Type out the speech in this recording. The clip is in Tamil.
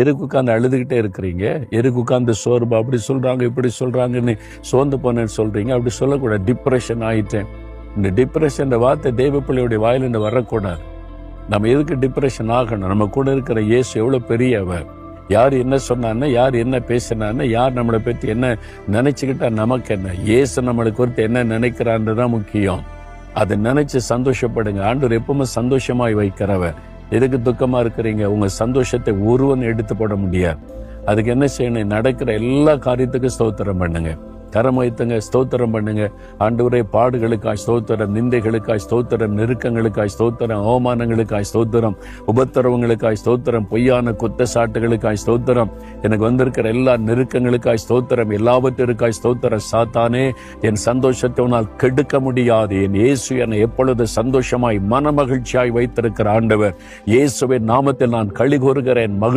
எதுக்கு உட்காந்து அழுதுகிட்டே இருக்கிறீங்க? எதுக்கு உட்காந்து சோர்வு? அப்படி சொல்கிறாங்க இப்படி சொல்கிறாங்கன்னு சோர்ந்து போனேன்னு சொல்கிறீங்க அப்படி சொல்லக்கூடாது டிப்ரெஷன் ஆயிட்டேன். இந்த டிப்ரெஷன் வார்த்தை தெய்வ பிள்ளையுடைய வாயிலிருந்து வரக்கூடாது. நம்ம எதுக்கு டிப்ரெஷன் ஆகணும்? நம்ம கூட இருக்கிற இயேசு எவ்வளோ பெரியவர்? யார் என்ன சொன்னான்னு யார் என்ன பேசினான்னு யார் நம்மளை பற்றி என்ன நினைச்சுக்கிட்டா நமக்கு என்ன? இயேசு நம்மளுக்கு குறித்து என்ன நினைக்கிறான்னு தான் முக்கியம். அதை நினைச்சு சந்தோஷப்படுங்க. ஆண்டவர் எப்பவுமே சந்தோஷமாய் வைக்கிறவர். எதுக்கு துக்கமாக இருக்கிறீங்க? உங்கள் சந்தோஷத்தை ஒருவன் எடுத்து போட முடியாது. அதுக்கு என்ன செய்யணும்? நடக்கிற எல்லா காரியத்துக்கும் ஸ்தோத்திரம் பண்ணுங்கள் கரம் வைத்துங்க ஸ்தோத்திரம் பண்ணுங்க. ஆண்டவரே பாடுகளுக்காய் ஸ்தோத்திரம் நிந்தைகளுக்காய் ஸ்தோத்திரம் நெருக்கங்களுக்காய் ஸ்தோத்திரம் அவமானங்களுக்காய் ஸ்தோத்திரம் உபத்திரவங்களுக்காய் ஸ்தோத்திரம் பொய்யான குத்தச்சாட்டுகளுக்காய் ஸ்தோத்திரம். எனக்கு வந்திருக்கிற எல்லா நெருக்கங்களுக்காய் ஸ்தோத்திரம் எல்லாவற்றிற்காய் ஸ்தோத்திரம். சாத்தானே என் சந்தோஷத்தை உன்னால் கெடுக்க முடியாது. என் இயேசு என்னை எப்பொழுது சந்தோஷமாய் மனமகிழ்ச்சியாய் வைத்திருக்கிற ஆண்டவர். இயேசுவின் நாமத்தில் நான் களி கூறுகிறேன் மகிழ்